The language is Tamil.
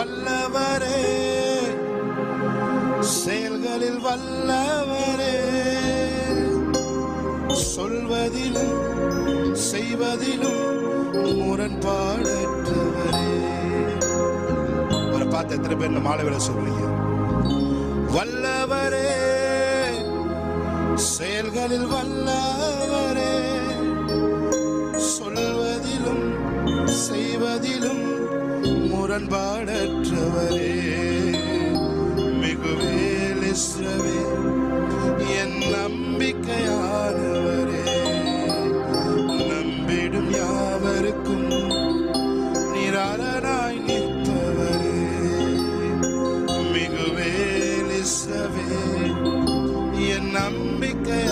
வல்லவரே செயல்களில் வல்லவரே. சொல்வதிலும் செய்வதிலும் முரண்பாடற்றவரே. ஒரு பார்த்து எத்தனை பேர் இந்த மாலை விட சொல்றீங்க? வல்லவரே செயல்களில் வல்லவரே. பாடற்றவரே மிகுவேல் இஸ்ரவே என் நம்பிக்கையானவரே. நம்பிடும் யாவருக்கும் நிராளனாய் நிற்பவரே. மிகுவேல் இஸ்ரவே என் நம்பிக்கை